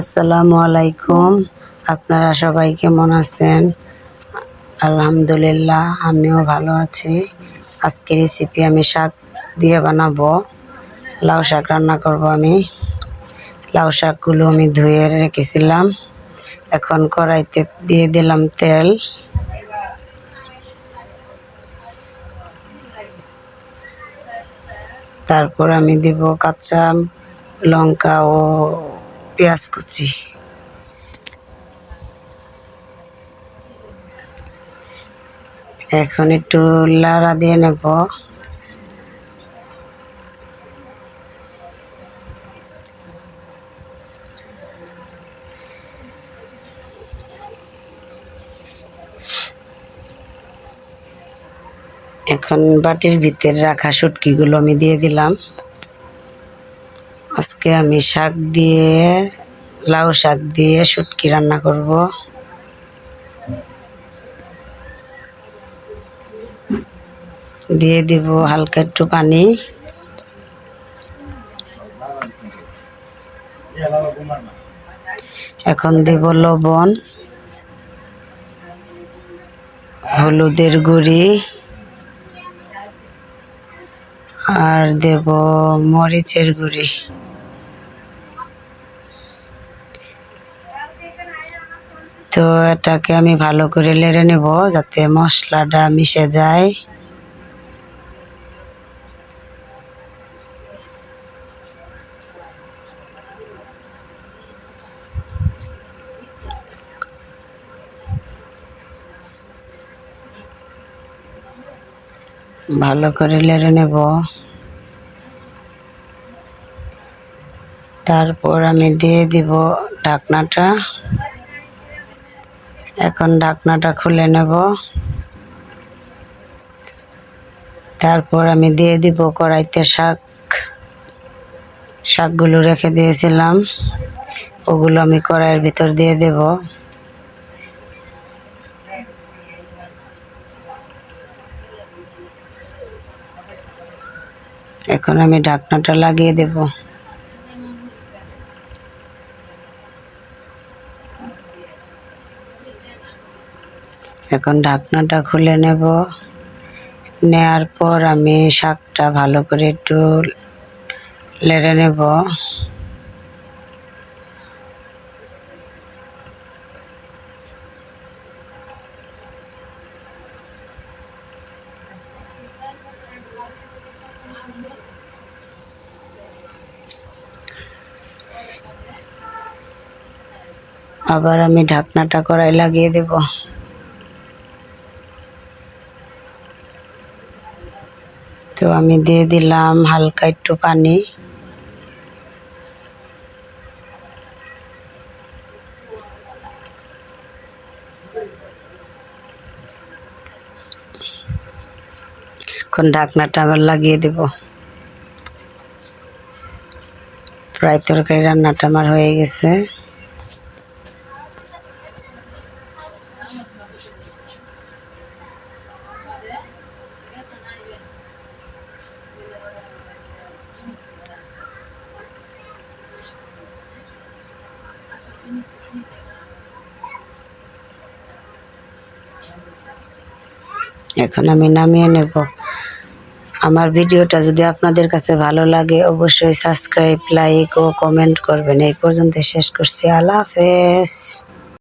আসসালামু আলাইকুম। আপনারা সবাই কেমন আছেন? আলহামদুলিল্লাহ, আমিও ভালো আছি। আজকে রেসিপি আমি শাক দিয়ে বানাবো। লাউ শাক রান্না করব আমি। লাউ শাকগুলো আমি ধুয়ে রেখেছিলাম। এখন কড়াইতে দিয়ে দিলাম তেল। তারপর আমি দিব কাঁচা লঙ্কা ও পেঁয়াজ কুচি এখন একটু লাড়া দিয়ে নেব। এখন বাটির ভিতরে রাখা শুটকিগুলো আমি দিয়ে দিলাম। আজকে আমি শাক দিয়ে, লাউ শাক দিয়ে শুটকি রান্না করব। দিয়ে দিব হালকা একটু পানি। এখন দেব লবণ, হলুদের গুঁড়ি, আর দেব মরিচের গুঁড়ি। তো এটাকে আমি ভালো করে লেড়ে নেব যাতে মশলাটা মিশে যায়। ভালো করে লেড়ে নেব। তারপর আমি দিয়ে দিব ঢাকনাটা। এখন ঢাকনাটা খুলে নেব। তারপর আমি দিয়ে দিব কড়াইতে শাক। শাকগুলো রেখে দিয়েছিলাম। ওগুলো আমি কড়াইয়ের ভিতর দিয়ে দেব। এখন আমি ঢাকনাটা লাগিয়ে দেব। এখন ঢাকনাটা খুলে নেব। নেয়ার পর আমি শাকটা ভালো করে একটু লেড়ে নেব। আবার আমি ঢাকনাটা কড়াই লাগিয়ে দেব। তো আমি দিয়ে দিলাম হালকা একটু পানি। এখন ঢাকনাটা আবার লাগিয়ে দেব। প্রায় তরকারি রান্নাটা আমার হয়ে গেছে। এখন আমি নামিয়ে নেব। আমার ভিডিওটা যদি আপনাদের কাছে ভালো লাগে, অবশ্যই সাবস্ক্রাইব লাইক ও কমেন্ট করবেন। এই পর্যন্ত শেষ করছি। আল্লাহ হাফেজ।